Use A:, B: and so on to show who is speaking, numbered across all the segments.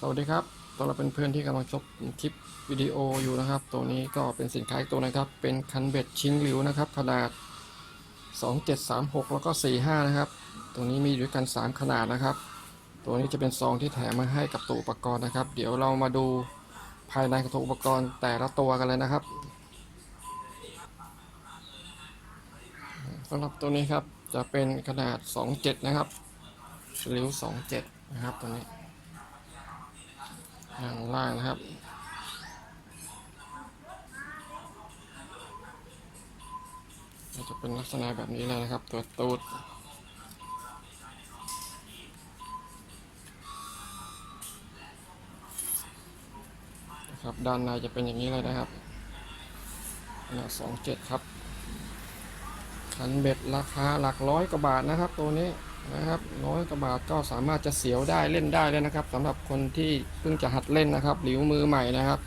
A: สวัสดีครับตอนเราเป็นเพื่อนที่กำลังชมคลิปวิดีโออยู่นะครับ ตัวนี้ก็เป็นสินค้าอีกตัวนะครับ เป็นคันเบ็ดชิงหลิวนะครับ ขนาด 2736 แล้วก็ 45 นะครับ ตัวนี้มีอยู่ด้วยกัน 3 ขนาดนะครับ ตัวนี้จะเป็นซองที่แถมมาให้กับตัวอุปกรณ์นะครับ เดี๋ยวเรามาดูภายในของตัวอุปกรณ์แต่ละตัวกันเลยนะครับสำหรับตัวนี้ครับจะเป็นขนาด 27 นะครับหลิว 27 นะครับตัวนี้ ข้างล่างนะครับจะเป็นลักษณะแบบนี้เลยนะครับ ตัวตูดนะครับด้านในจะเป็นอย่างนี้เลยนะครับขนาดสองเจ็ดครับคันเบ็ดราคาหลักร้อยกว่าบาทนะครับตัวนี้ นะครับร้อยกว่าบาทก็สามารถจะเสียวได้เล่นได้เลยนะครับสำหรับคนที่เพิ่งจะหัดเล่นนะครับ หลิวมือใหม่นะครับ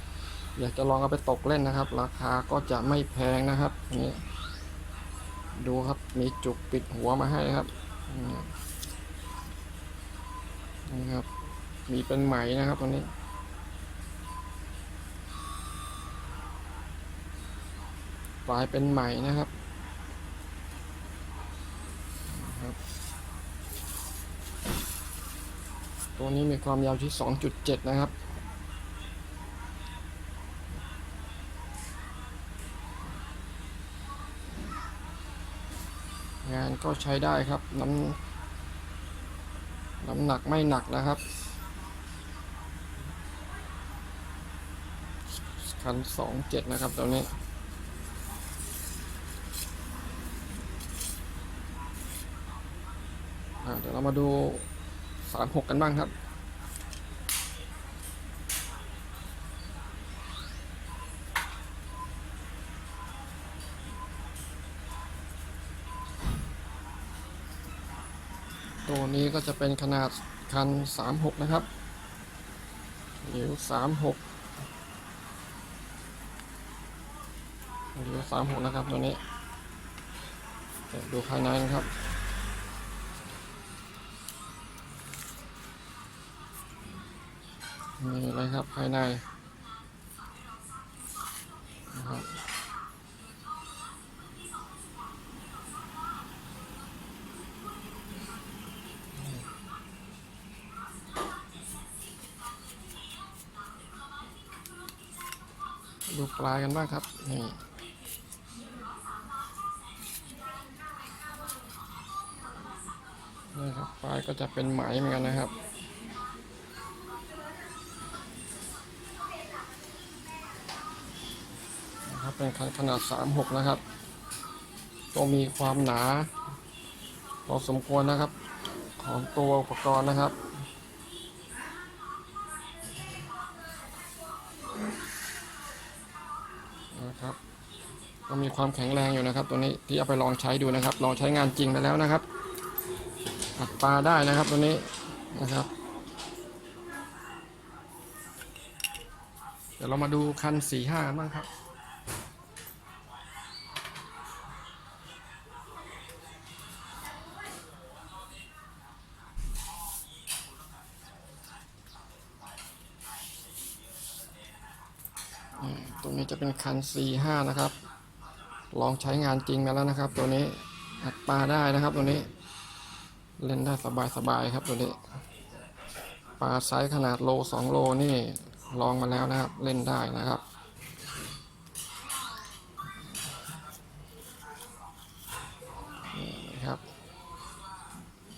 A: อยากจะลองเอาไปตกเล่นนะครับ ราคาก็จะไม่แพงนะครับนี่ดูครับมีจุกปิดหัวมาให้ครับนี่นะครับ มีเป็นไหมนะครับตัวนี้ปลายเป็นไหมนะครับ ตัวนี้มีความยาวที่ 2.7 นะครับ งานก็ใช้ได้ครับน้ำน้ำหนักไม่หนักนะครับ คัน 2.7 นะครับตัวนี้เดี๋ยวเรามาดู สามหกกันบ้างครับ ตัวนี้ก็จะเป็นขนาดคันสามหกนะครับหลิวสามหกหลิวสามหกนะครับตัวนี้ดูภายในนะครับ นี่เลยครับภายในนะครับดูปลายกันบ้างครับ นี่นี่ครับปลายก็จะเป็นไหมเหมือนกันนะครับ นะครับ เป็นขนาด 36 นะครับก็มีความหนาพอสมควรนะครับ ของตัวอุปกรณ์นะครับนะครับ ก็มีความแข็งแรงอยู่นะครับ ตัวนี้ที่เอาไปลองใช้ดูนะครับ ลองใช้งานจริงไปแล้วนะครับหักปลาได้นะครับตัวนี้นะครับ เดี๋ยวเรามาดูคันสี่ห้าบ้างครับ จะเป็นคัน C5 นะครับ ลองใช้งานจริงมาแล้วนะครับ ตัวนี้หักปลาได้นะครับตัวนี้เล่นได้สบายๆครับตัวนี้ปลาไซส์ขนาดโล 2 โลนี่ลองมาแล้วนะครับเล่นได้นะครับนี่นะครับ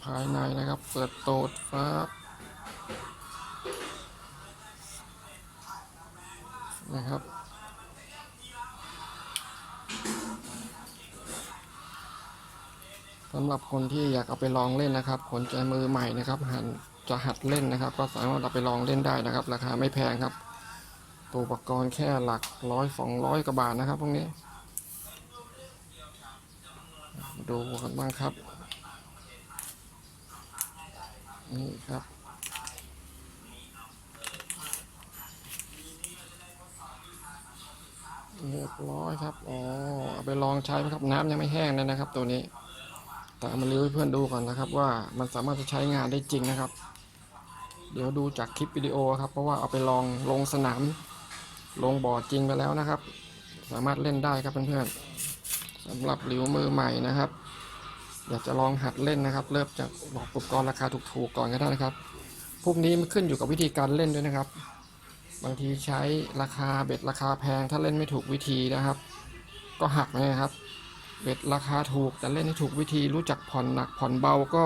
A: ภายในนะครับ เปิดโตดฟ้าบนะครับ สำหรับคนที่อยากเอาไปลองเล่นนะครับคนใจมือใหม่นะครับหันจะหัดเล่นนะครับ ก็สามารถเอาไปลองเล่นได้นะครับ ราคาไม่แพงครับ ตัวอุปกรณ์แค่หลักร้อยสองร้อยกว่าบาทนะครับพวกนี้ ดูกันบ้างครับ นี่ครับเรียบร้อยครับ อ๋อ เอาไปลองใช้ไหมครับ น้ำยังไม่แห้งเลยนะครับตัวนี้ แต่เอามารีวิวให้เพื่อนดูก่อนนะครับ ว่ามันสามารถจะใช้งานได้จริงนะครับ เดี๋ยวดูจากคลิปวิดีโอครับ เพราะว่าเอาไปลองลงสนาม ลงบ่อจริงไปแล้วนะครับ สามารถเล่นได้ครับเพื่อนๆสำหรับหลิวมือใหม่นะครับ อยากจะลองหัดเล่นนะครับ เริ่มจากบอกอุปกรณ์ราคาถูกๆก่อนก็ได้นะครับพวกนี้มันขึ้นอยู่กับวิธีการเล่นด้วยนะครับ บางทีใช้ราคาเบ็ดราคาแพงถ้าเล่นไม่ถูกวิธีนะครับ ก็หักนะครับ เบ็ดราคาถูกแต่เล่นให้ถูกวิธีรู้จักผ่อนหนักผ่อนเบาก็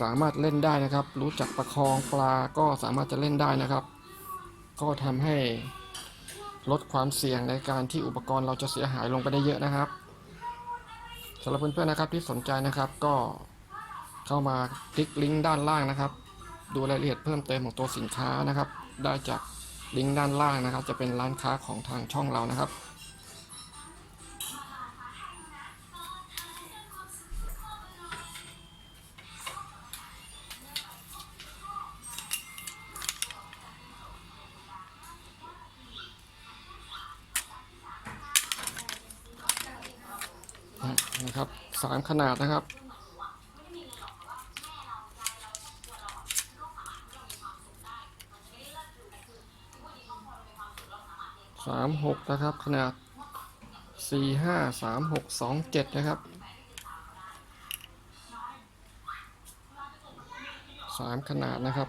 A: สามารถเล่นได้นะครับ รู้จักประคองปลาก็สามารถจะเล่นได้นะครับ ก็ทำให้ลดความเสี่ยงในการที่อุปกรณ์เราจะเสียหายลงไปได้เยอะนะครับสำหรับเพื่อนๆนะครับที่สนใจนะครับก็เข้ามาคลิกลิงก์ด้านล่างนะครับ ดูรายละเอียดเพิ่มเติมของตัวสินค้านะครับ ได้จากลิงก์ด้านล่างนะครับ จะเป็นร้านค้าของทางช่องเรานะครับ นะครับสามขนาดนะครับ สามหกนะครับ ขนาดสี่ห้าสามหกสองเจ็ดนะครับสามขนาดนะครับ